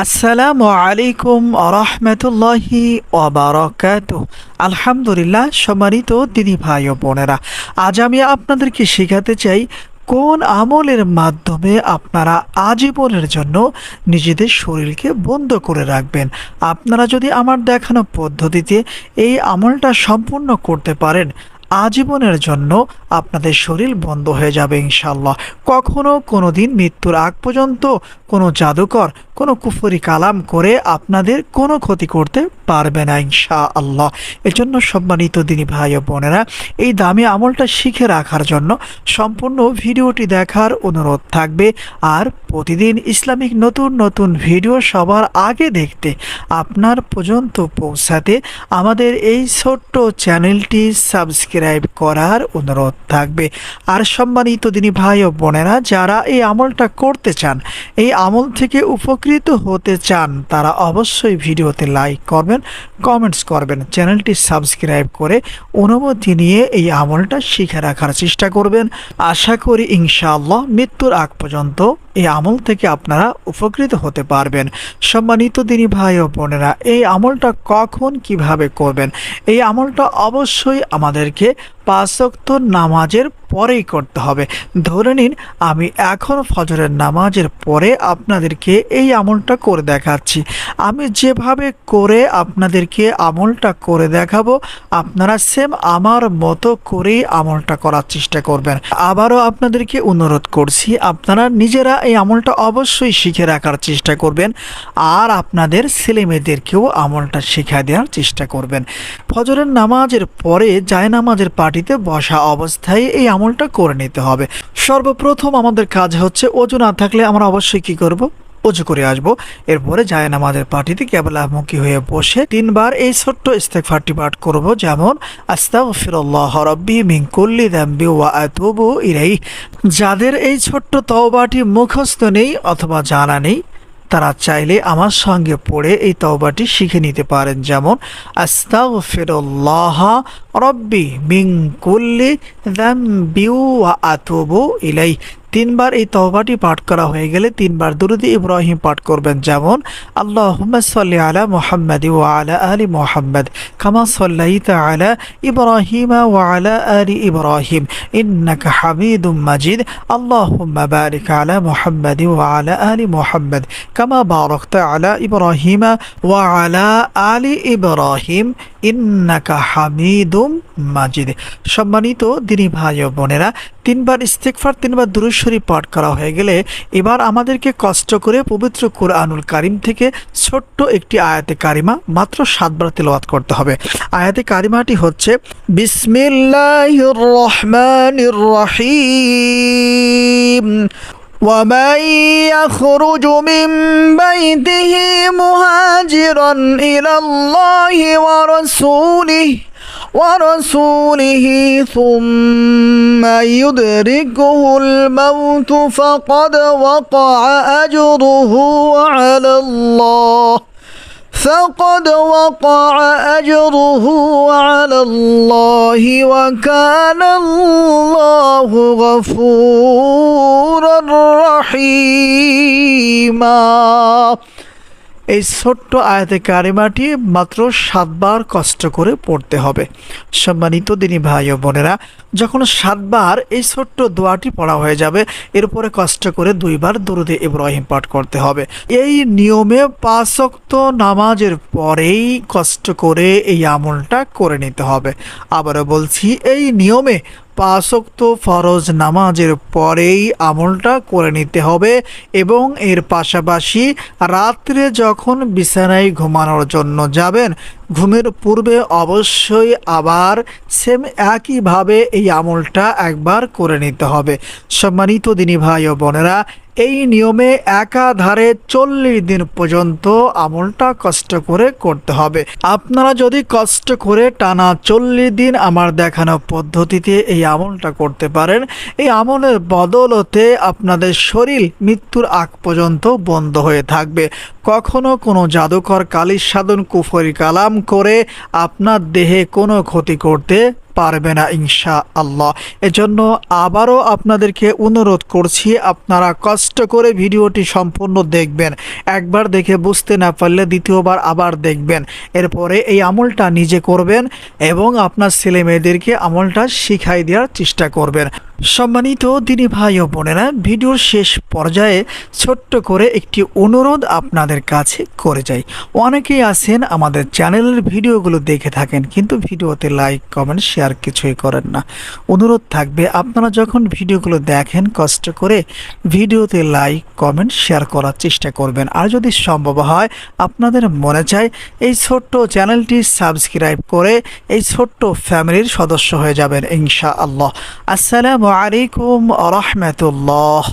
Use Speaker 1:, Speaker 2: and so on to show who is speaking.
Speaker 1: আসসালামু আলাইকুম রহমতুল্লাহি ওবারকাত আলহামদুলিল্লাহ, সম্মানিত দিদি ভাই ও বোনেরা, আজ আমি আপনাদেরকে শেখাতে চাই কোন আমলের মাধ্যমে আপনারা আজীবনের জন্য নিজেদের শরীরকে বন্ধ করে রাখবেন। আপনারা যদি আমার দেখানো পদ্ধতিতে এই আমলটা সম্পূর্ণ করতে পারেন, আজীবনের জন্য আপনাদের শরীর বন্ধ হয়ে যাবে ইনশাল্লাহ কখনো কোনো দিন মৃত্যুর আগ পর্যন্ত কোনো জাদুকর, কোনো কুফরি কালাম করে আপনাদের কোনো ক্ষতি করতে পারবে না ইনশা আল্লাহ এজন্য সম্মানিত দিনী ভাই ও বোনেরা, এই দামি আমলটা শিখে রাখার জন্য সম্পূর্ণ ভিডিওটি দেখার অনুরোধ থাকবে। আর প্রতিদিন ইসলামিক নতুন নতুন ভিডিও সবার আগে দেখতে আপনার পর্যন্ত পৌঁছাতে আমাদের এই ছোট্ট চ্যানেলটি সাবস্ক্রাইব করার অনুরোধ থাকবে। আর সম্মানিত দিনী ভাই ও বোনেরা, যারা এই আমলটা করতে চান, এই আমল থেকে উপকৃত হতে চান, তারা অবশ্যই ভিডিওতে লাইক করবেন, কমেন্টস করবেন, চ্যানেলটি সাবস্ক্রাইব করে অনুমতি নিয়ে এই আমলটা শিখে রাখার চেষ্টা করবেন। আশা করি ইনশাআল্লাহ মৃত্যুর আগ পর্যন্ত এই আমল থেকে আপনারা উপকৃত হতে পারবেন। সম্মানিত দিনী ভাই ও বোনেরা, এই আমলটা কখন কীভাবে করবেন? এই আমলটা অবশ্যই আমাদেরকে পাঁচক্ত নামাজের পরেই করতে হবে। ধরে নিন, আমি এখন ফজরের নামাজের পরে আপনাদেরকে এই আমলটা করে দেখাচ্ছি। আমি যেভাবে করে আপনাদেরকে আমলটা করে দেখাবো, আপনারা সেম আমার মতো করেই আমলটা করার চেষ্টা করবেন। আবারও আপনাদেরকে অনুরোধ করছি, আপনারা নিজেরা এই আমলটা অবশ্যই শিখে রাখার চেষ্টা করবেন আর আপনাদের ছেলে মেয়েদেরকেও আমলটা শিখা দেওয়ার চেষ্টা করবেন। ফজরের নামাজের পরে জায় নামাজের পার্টিতে বসা অবস্থায় এই আমলটা করে নিতে হবে। সর্বপ্রথম আমাদের কাজ হচ্ছে ওজু না থাকলে আমরা অবশ্যই কি করব? অজু করে আসব। এরপরে যায় নামাজের পার্টিতে কেবলামুখী হয়ে বসে তিনবার এই ছোট্ট ইস্তেকফারটি পাঠ করব। যেমন মিন ওয়া যাদের এই ছোট্ট তওবাটি মুখস্থ নেই অথবা জানা নেই তারা চাইলে আমার সঙ্গে পড়ে এই তওবাটি শিখে নিতে পারেন। যেমন, আস্তাগফিরুল্লাহ রব্বি মিন কুল্লি যামবি ওয়া আতুবু ইলাইহি। তিনবার এই তওবাটি পাঠ করা হয়ে গেলে তিনবার দুরুদি ইব্রাহিম পাঠ করবেন। যেমন, আল্লাহুম্মা সাল্লি আলা মুহাম্মাদি ওয়া আলা আলি মুহাম্মাদ কামা সাল্লাইতা আলা ইব্রাহিমা ওয়া আলা আলি ইব্রাহিম। ইন্নাকা হামিদুম মাজিদ। আল্লাহুম্মা বারিক আলা মুহাম্মাদি ওয়া আলা আলি মুহাম্মাদ কামা বারাকতা আলা ইব্রাহিমা ওয়া আলা আলি ইব্রাহিম। ইন্নাকা হামিদুম মাজিদ। সম্মানিত দিনী ভাই ও বোনেরা, তিনবার ইস্তেকফার তিনবার দুরুশ্বরী পাঠ করা হয়ে গেলে এবার আমাদেরকে কষ্ট করে পবিত্র কোরআনুল কারিম থেকে ছোট্ট একটি আয়াতে কারিমা মাত্র সাতবার তেলাওয়াত করতে হবে আয়াতে কারিমাটি হচ্ছে বিসমিল্লাহির রহমানির রহিম ومن يخرج من بيته مهاجرا إلى الله ورسوله ورسوله ثم يدركه الموت فقد وقع أجره على الله. فقد وقع أجره على الله وكان الله غفورا رحيما. এই ছোট্ট আয়াতে কারিমাটি মাত্র সাতবার কষ্ট করে পড়তে হবে। সম্মানিত দিনী ভাই ও বোনেরা, যখন সাতবার এই ছোট্ট দোয়াটি পড়া হয়ে যাবে, এরপরে কষ্ট করে দুইবার দুরুদে ইব্রাহিম পাঠ করতে হবে। এই নিয়মে পাঁচক্ত নামাজের পরেই কষ্ট করে এই আমলটা করে নিতে হবে। আবারও বলছি, এই নিয়মে পাঁচক্ত ফরজ নামাজের পরেই আমলটা করে নিতে হবে এবং এর পাশাপাশি রাত্রে যখন বিছানায় ঘুমানোর জন্য যাবেন, ঘুমের পূর্বে অবশ্যই আবার সেম একইভাবে এই আমলটা একবার করে নিতে হবে। সম্মানিত দিনী ভাই ও বোনেরা এই নিয়মে একাধারে চল্লিশ দিন পর্যন্ত আমলটা কষ্ট করে করতে হবে। আপনারা যদি কষ্ট করে টানা চল্লিশ দিন আমার দেখানো পদ্ধতিতে এই আমলটা করতে পারেন, এই আমলের বদলতে আপনাদের শরীর মৃত্যুর আগ পর্যন্ত বন্ধ হয়ে থাকবে। কখনো কোনো জাদুকর কালির সাধন কুফরি কালাম করে আপনার দেহে কোনো ক্ষতি করতে পারবে না ইনশা আল্লাহ এজন্য আবারও আপনাদেরকে অনুরোধ করছি, আপনারা কষ্ট করে ভিডিওটি সম্পূর্ণ দেখবেন। একবার দেখে বুঝতে না পারলে দ্বিতীয়বার আবার দেখবেন। এরপরে এই আমলটা নিজে করবেন এবং আপনার ছেলে মেয়েদেরকে আমলটা শিখাই দেওয়ার চেষ্টা করবেন। সম্মানিত দিনী ভাই ও বোনেরা, ভিডিওর শেষ পর্যায়ে ছোট্ট করে একটি অনুরোধ আপনাদের কাছে করে যাই। অনেকেই আছেন আমাদের চ্যানেলের ভিডিওগুলো দেখে থাকেন, কিন্তু ভিডিওতে লাইক, কমেন্ট, শেয়ার কিছুই করেন না। অনুরোধ থাকবে, আপনারা যখন ভিডিওগুলো দেখেন, কষ্ট করে ভিডিওতে লাইক, কমেন্ট, শেয়ার করার চেষ্টা করবেন। আর যদি সম্ভব হয়, আপনাদের মনে চায়, এই ছোট্ট চ্যানেলটি সাবস্ক্রাইব করে এই ছোট্ট ফ্যামিলির সদস্য হয়ে যাবেন ইনশা আল্লাহ আসসালামু আলাইকুম রহমতুল্লাহ